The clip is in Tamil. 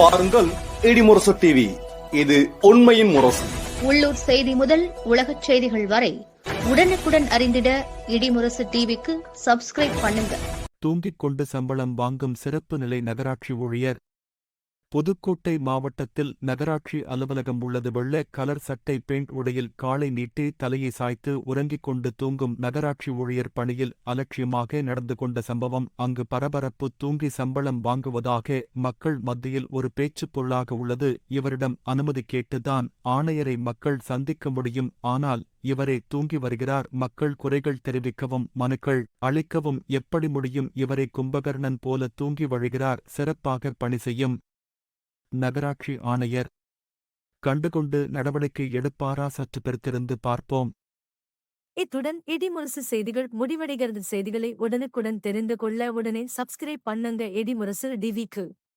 பாருங்கள் இடிமுரசு டிவி இது உண்மையின் முரசு. உள்ளூர் செய்தி முதல் உலகச் செய்திகள் வரை உடனுக்குடன் அறிந்திட இடிமுரசு டிவிக்கு சப்ஸ்கிரைப் பண்ணுங்க. தூங்கிக் கொண்டு சம்பளம் வாங்கும் சிறப்பு நிலை நகராட்சி ஊழியர் புதுக்கோட்டை மாவட்டத்தில் நகராட்சி அலுவலகம் உள்ளது. வெள்ள கலர் சட்டை பெயிண்ட் உடையில் காலை நீட்டி தலையை சாய்த்து உறங்கிக் கொண்டு தூங்கும் நகராட்சி ஊழியர் பணியில் அலட்சியமாக நடந்து கொண்ட சம்பவம் அங்கு பரபரப்பு தூங்கி சம்பளம் வாங்குவதாக மக்கள் மத்தியில் ஒரு பேச்சுப் பொருளாக உள்ளது. இவரிடம் அனுமதி கேட்டுதான் ஆணையரை மக்கள் சந்திக்க முடியும். ஆனால் இவரே தூங்கி வருகிறார். மக்கள் குறைகள் தெரிவிக்கவும் மனுக்கள் அளிக்கவும் எப்படி முடியும்? இவரை கும்பகர்ணன் போல தூங்கி வழிகிறார். சிறப்பாக பணி செய்யும் நகராட்சி ஆணையர். கண்டுகொண்டு நடவடிக்கை எடுப்பாரா சற்று பெருத்திருந்து பார்ப்போம். இத்துடன் இடிமுரசு செய்திகள் முடிவடைகிறது. செய்திகளை உடனுக்குடன் தெரிந்து கொள்ள உடனே சப்ஸ்கிரைப் பண்ணுங்க இடிமுரசு டிவிக்கு.